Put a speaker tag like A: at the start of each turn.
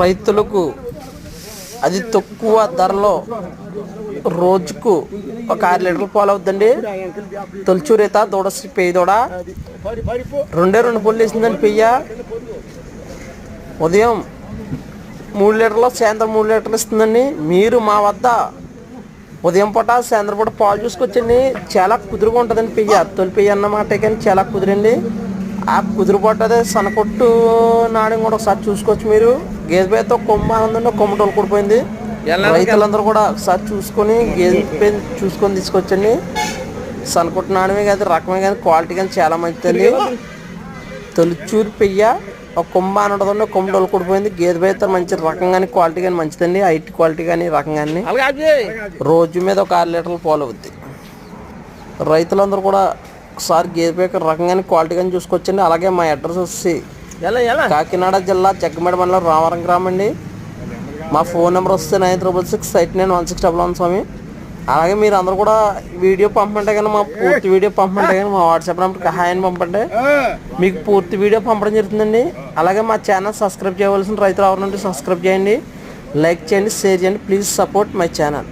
A: రైతులకు అది తక్కువ ధరలో రోజుకు ఒక ఆరు లీటర్లు పాలు అవుద్దండి. తొలిచూరేత దూడ దూడ. రెండే రెండు పొల్లు వేసిందండి పెయ్య ఉదయం మూడు లీటర్లు సాయంత్రం మూడు లీటర్లు ఇస్తుందండి. మీరు మా వద్ద ఉదయం పూట సాయంత్రం పూట పాలు చూసుకొచ్చండి. చాలా కుదురుగా ఉంటుందండి పెయ్య తొలి పెయ్య అన్నమాట కానీ చాలా కుదిరండి. ఆ కుదురు పట్టదే సనకొట్టు నాడని కూడా ఒకసారి చూసుకోవచ్చు మీరు. గేదె పేరుతో కొమ్మ ఉందండి కొమ్మ తొలకొడిపోయింది రైతులందరూ కూడా ఒకసారి చూసుకొని గేదె పేరు చూసుకొని తీసుకొచ్చండి. సనకొట్టు నాణ్యమే కానీ రకమే కానీ క్వాలిటీ కానీ చాలా మంచిదండి. తొలిచూరు పెయ్య ఒక కొమ్మ అని ఉంటుందండి ఒక కొమ్మ డొలకొడిపోయింది గేదె పేరుతో మంచి రకం కానీ క్వాలిటీ కానీ మంచిదండి. హైట్ క్వాలిటీ కానీ రకం కానీ. రోజు మీద ఒక ఆరు లీటర్ల పాలు అవుద్ది. రైతులందరూ కూడా ఒకసారి గేదె పేక రకం కానీ క్వాలిటీ కానీ చూసుకొచ్చండి. అలాగే మా అడ్రస్ వచ్చి కాకినాడ జిల్లా జగ్గమేడ మండలం రామవరం గ్రామం అండి. మా ఫోన్ నెంబర్ వస్తే nine triple six eight nine one six double one స్వామి. అలాగే మీరు అందరూ కూడా వీడియో పంపంటే కానీ మా పూర్తి వీడియో పంపంటే కానీ మా వాట్సాప్ నెంబర్కి హాయ్ అని పంపండి. మీకు పూర్తి వీడియో పంపడం జరుగుతుందండి. అలాగే మా ఛానల్ సబ్స్క్రైబ్ చేయవలసిన రైతులు ఎవరు నుండి సబ్స్క్రైబ్ చేయండి. లైక్ చేయండి షేర్ చేయండి. Please support my channel.